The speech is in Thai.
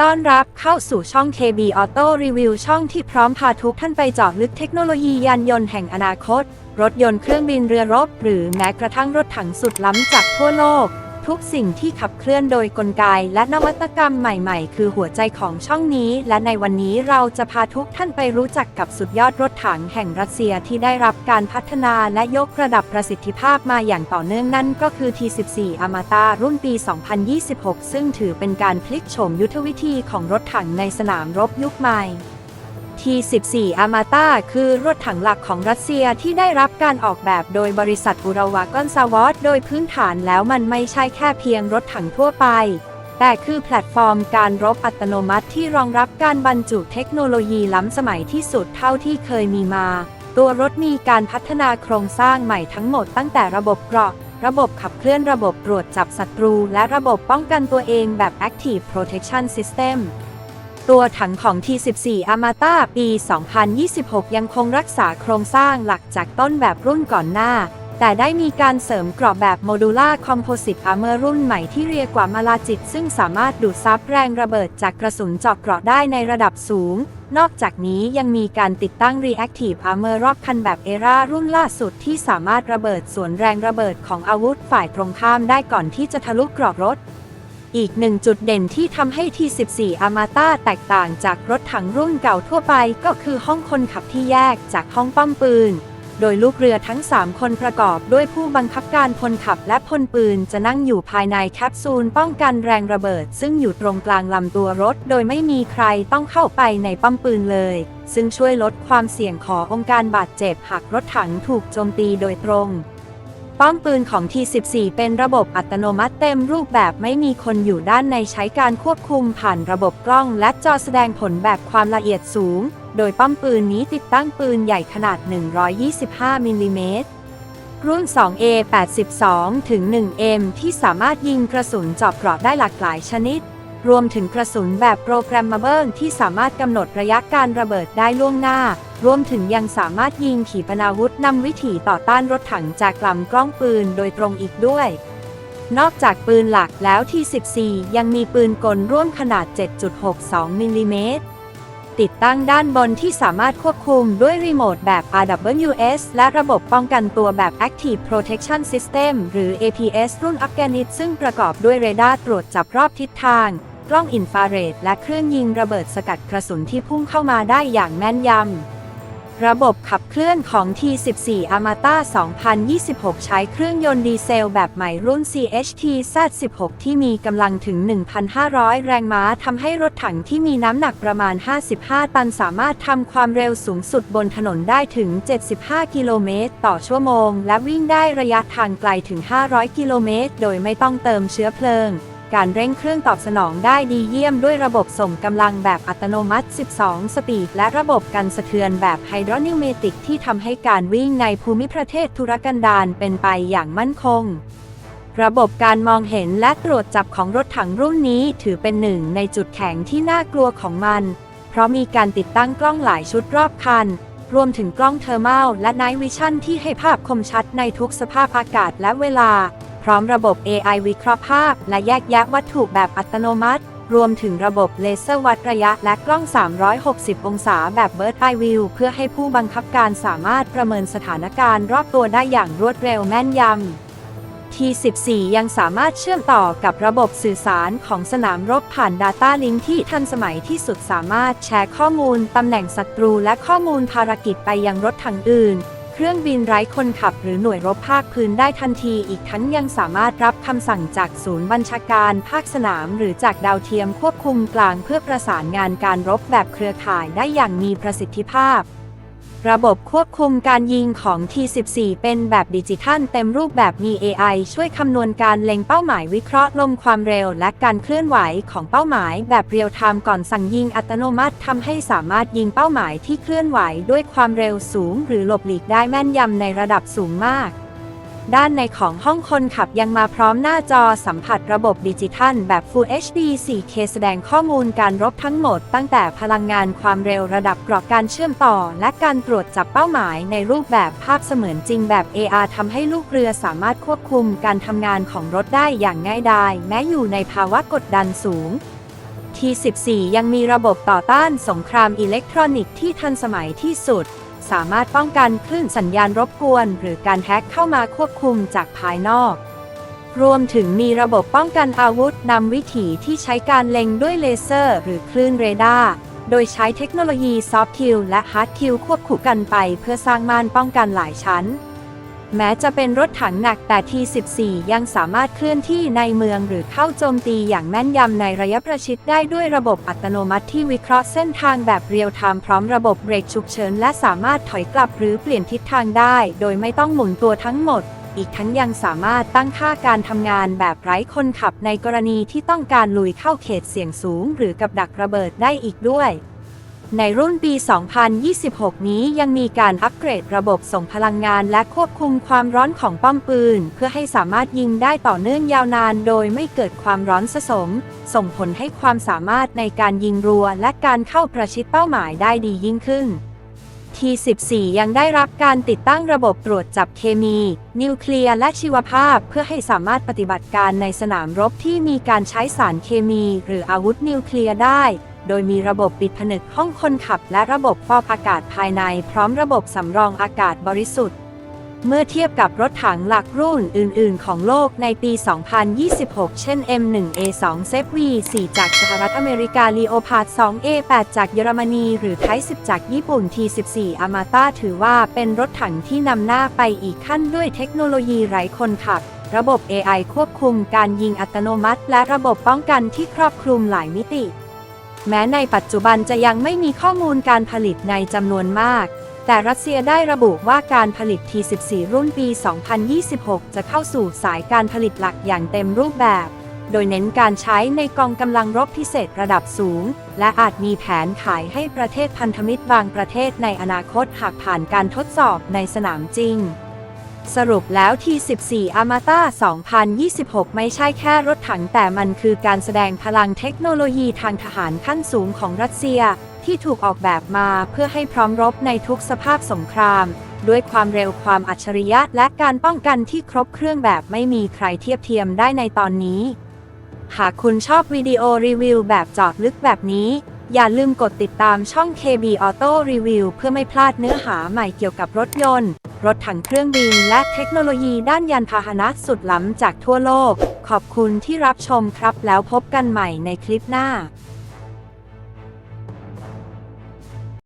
ต้อนรับเข้าสู่ช่อง KB Auto Review ช่องที่พร้อมพาทุกท่านไปเจาะลึกเทคโนโลยียานยนต์แห่งอนาคต รถยนต์เครื่องบินเรือรบ หรือแม้กระทั่งรถถังสุดล้ำจากทั่วโลก ทุกสิ่งที่ขับเคลื่อนโดยกลไกและนวัตกรรมใหม่ๆ คือหัวใจของช่องนี้ และในวันนี้เราจะพาทุกท่านไปรู้จักกับสุดยอดรถถังแห่งรัสเซียที่ได้รับการพัฒนาและยกระดับประสิทธิภาพมาอย่างต่อเนื่องนั่นก็คือ T14 Armata รุ่นปี 2026 ซึ่งถือเป็นการพลิกโฉมยุทธวิธีของรถถังในสนามรบยุคใหม่ T14 Armata คือรถถังหลักของรัสเซียที่ได้รับการออกแบบโดยบริษัทอุราวากอนซาวอสโดยพื้นฐานแล้วมันไม่ใช่แค่เพียงรถถังทั่วไป แต่คือแพลตฟอร์มการรบอัตโนมัติที่รองรับการบรรจุเทคโนโลยีล้ำสมัยที่สุดเท่าที่เคยมีมา ตัวรถมีการพัฒนาโครงสร้างใหม่ทั้งหมดตั้งแต่ระบบเกราะ ระบบขับเคลื่อนระบบตรวจจับศัตรู และระบบป้องกันตัวเองแบบ Active Protection System ตัวถังของ T14 Armata ปี 2026 ยังคงรักษาโครงสร้างหลักจากต้นแบบรุ่นก่อนหน้า แต่ได้มีการเสริมกรอบแบบโมดูล่าคอมโพสิตอาร์เมอร์รุ่นใหม่ที่เรียกว่ามาลาจิต ซึ่งสามารถดูดซับแรงระเบิดจากกระสุนเจาะเกราะได้ในระดับสูง นอกจากนี้ยังมีการติดตั้ง Reactive Armor รอบคันแบบเอรารุ่นล่าสุดที่สามารถระเบิดสวนแรงระเบิดของอาวุธฝ่ายตรงข้ามได้ก่อนที่จะทะลุเกราะรถ อีกหนึ่งจุดเด่นที่ทำให้ T14 Armata แตกต่างจากรถถังรุ่นเก่าทั่วไปก็คือห้องคนขับที่แยกจากห้องป้อมปืน โดยลูกเรือทั้ง 3 คนประกอบด้วยผู้บังคับการพลขับและพลปืนจะนั่งอยู่ภายในแคปซูลป้องกันแรงระเบิด ซึ่งอยู่ตรงกลางลำตัวรถ โดยไม่มีใครต้องเข้าไปในป้อมปืนเลย ซึ่งช่วยลดความเสี่ยงขององค์การบาดเจ็บหากรถถังถูกโจมตีโดยตรง ป้อมปืนของ T14 เป็นระบบอัตโนมัติเต็มรูปแบบไม่มีคนอยู่ด้านในใช้การควบคุมผ่านระบบกล้องและจอแสดงผลแบบความละเอียดสูง โดยป้อมปืนนี้ติดตั้งปืนใหญ่ขนาด 125มิลลิเมตรรุ่น 2A 82 ถึง 1M ที่สามารถยิงกระสุนเจาะเกราะได้หลากหลายชนิด รวมถึงกระสุนแบบโปรแกรมมาเบิลที่สามารถกำหนดระยะการระเบิดได้ล่วงหน้า รวมถึงยังสามารถยิงขีปนาวุธนำวิถีต่อต้านรถถังจากลำกล้องปืนโดยตรงอีกด้วย นอกจากปืนหลักแล้วที่ 14 ยังมีปืนกลร่วมขนาด 7.62 มิลลิเมตร ติดตั้งด้านบนที่สามารถควบคุมด้วยรีโมทแบบ RWS และระบบป้องกันตัวแบบ Active Protection System หรือ APS รุ่นอัฟกนิสซึ่งประกอบด้วยเรดาร์ตรวจจับรอบทิศทางกล้องอินฟราเรดและเครื่องยิงระเบิดสกัดกระสุนที่พุ่งเข้ามาได้อย่างแม่นยำ ระบบขับเคลื่อนของ T14 Armata 2026 ใช้เครื่องยนต์ดีเซลแบบใหม่รุ่น CHT Z16 ที่มีกำลังถึง 1,500 แรงม้าทำให้รถถังที่มีน้ำหนักประมาณ 55 ตันสามารถทำความเร็วสูงสุดบนถนนได้ถึง 75 กิโลเมตรต่อชั่วโมง และวิ่งได้ระยะทางไกลถึง 500 กิโลเมตร โดยไม่ต้องเติมเชื้อเพลิง การเร่งเครื่องตอบสนองได้ดีเยี่ยมด้วยระบบส่งกำลังแบบอัตโนมัติ 12 สปีด และระบบกันสะเทือนแบบไฮดรอนิวเมติกที่ทำให้การวิ่งในภูมิประเทศธุรกันดารเป็นไปอย่างมั่นคง ระบบการมองเห็นและตรวจจับของรถถังรุ่นนี้ถือเป็นหนึ่งในจุดแข็งที่น่ากลัวของมัน เพราะมีการติดตั้งกล้องหลายชุดรอบคัน รวมถึงกล้องเทอร์มัลและไนท์วิชั่นที่ให้ภาพคมชัดในทุกสภาพอากาศและเวลา พร้อมระบบ AI วิเคราะห์ภาพ และแยกแยะวัตถุแบบอัตโนมัติ รวมถึงระบบเลเซอร์วัดระยะและกล้อง 360 องศาแบบ Bird Eye View เพื่อให้ผู้บังคับการสามารถประเมินสถานการณ์รอบตัวได้อย่างรวดเร็วแม่นยำ T14 ยังสามารถเชื่อมต่อกับระบบสื่อสารของสนามรบผ่าน Data Link ที่ทันสมัยที่สุดสามารถแชร์ข้อมูล ตำแหน่งศัตรูและข้อมูลภารกิจไปยังรถถังอื่น เครื่องบินไร้คนขับหรือหน่วยรบภาคพื้นได้ทันที อีกทั้งยังสามารถรับคำสั่งจากศูนย์บัญชาการภาคสนาม หรือจากดาวเทียมควบคุมกลางเพื่อประสานงานการรบแบบเครือข่ายได้อย่างมีประสิทธิภาพ ระบบควบคุมการยิงของ T14 เป็นแบบดิจิทัลเต็มรูปแบบมี AI ช่วยคำนวณการเล็งเป้าหมายวิเคราะห์ลมความเร็วและการเคลื่อนไหวของเป้าหมายแบบเรียลไทม์ก่อนสั่งยิงอัตโนมัติทำให้สามารถยิงเป้าหมายที่เคลื่อนไหวด้วยความเร็วสูง หรือหลบหลีกได้แม่นยำในระดับสูงมาก ด้านในของห้องคนขับยังมาพร้อมหน้าจอสัมผัสระบบดิจิทัลแบบ Full HD 4K แสดงข้อมูลการรบทั้งหมด ตั้งแต่พลังงานความเร็วระดับกรอบการเชื่อมต่อ และการตรวจจับเป้าหมายในรูปแบบภาพเสมือนจริงแบบ AR ทำให้ลูกเรือสามารถควบคุมการทำงานของรถได้อย่างง่ายดายแม้อยู่ในภาวะกดดันสูง T14 ยังมีระบบต่อต้านสงครามอิเล็กทรอนิกส์ที่ทันสมัยที่สุด สามารถป้องกันคลื่นสัญญาณรบกวน หรือการแฮ็กเข้ามาควบคุมจากภายนอก รวมถึงมีระบบป้องกันอาวุธนำวิถีที่ใช้การเล็งด้วยเลเซอร์ หรือคลื่นเรดาร์โดยใช้เทคโนโลยีซอฟต์คิวและฮาร์ดคิวควบคู่กันไปเพื่อสร้างม่านป้องกันหลายชั้น แม้จะเป็นรถถังหนักแต่ T14 ยังสามารถเคลื่อนที่ในเมืองหรือเข้าโจมตีอย่างแม่นยำในระยะประชิดได้ด้วยระบบอัตโนมัติที่วิเคราะห์เส้นทางแบบเรียลไทม์พร้อมระบบเบรกฉุกเฉินและสามารถถอยกลับหรือเปลี่ยนทิศทางได้ โดยไม่ต้องหมุนตัวทั้งหมด อีกทั้งยังสามารถตั้งค่าการทำงานแบบไร้คนขับในกรณีที่ต้องการลุยเข้าเขตเสี่ยงสูง หรือกับดักระเบิดได้อีกด้วย ในรุ่นปี 2026 นี้ยังมีการอัปเกรดระบบส่งพลังงานและควบคุมความร้อนของป้อมปืน เพื่อให้สามารถยิงได้ต่อเนื่องยาวนานโดยไม่เกิดความร้อนสะสม ส่งผลให้ความสามารถในการยิงรัว และการเข้าประชิดเป้าหมายได้ดียิ่งขึ้น T14 ยังได้รับการติดตั้งระบบตรวจจับเคมี นิวเคลียร์และชีวภาพ เพื่อให้สามารถปฏิบัติการในสนามรบที่มีการใช้สารเคมี หรืออาวุธนิวเคลียร์ได้ โดยมีระบบปิดผนึกห้องคนขับ และระบบฟอกอากาศภายใน พร้อมระบบสำรองอากาศบริสุทธิ์ เมื่อเทียบกับรถถังหลักรุ่นอื่น ๆ ของโลกในปี 2026 เช่น M1A2 z V4 จากสหรัฐอเมริกา Leopard 2A8 จากเยอรมนี หรือ Type 10 จากญี่ปุ่น T14 Amata ถือว่าเป็นรถถังที่นำหน้าไปอีกขั้นด้วยเทคโนโลยีไร้คนขับระบบ AI ควบคุมการยิงอัตโนมัติ และระบบป้องกันที่ครอบคลุมหลายมิติ แม้ในปัจจุบันจะยังไม่มีข้อมูลการผลิตในจำนวนมาก แต่รัสเซียได้ระบุว่าการผลิต T14 รุ่นปี 2026 จะเข้าสู่สายการผลิตหลักอย่างเต็มรูปแบบ โดยเน้นการใช้ในกองกำลังรบพิเศษระดับสูง และอาจมีแผนขายให้ประเทศพันธมิตรบางประเทศในอนาคตหากผ่านการทดสอบในสนามจริง สรุปแล้ว T14 Amata 2026 ไม่ใช่แค่รถถังแต่มันคือการแสดงพลังเทคโนโลยีทางทหารขั้นสูงของรัสเซีย ที่ถูกออกแบบมาเพื่อให้พร้อมรบในทุกสภาพสงคราม ด้วยความเร็วความอัจฉริยะและการป้องกันที่ครบเครื่องแบบไม่มีใครเทียบเทียมได้ในตอนนี้ หากคุณชอบวิดีโอรีวิวแบบเจาะลึกแบบนี้อย่าลืมกดติดตามช่อง KB Auto Review เพื่อไม่พลาดเนื้อหาใหม่เกี่ยวกับรถยนต์ รถถังเครื่องบิน และเทคโนโลยีด้านยานพาหนะสุดล้ำจากทั่วโลก ขอบคุณที่รับชมครับแล้วพบกันใหม่ในคลิปหน้า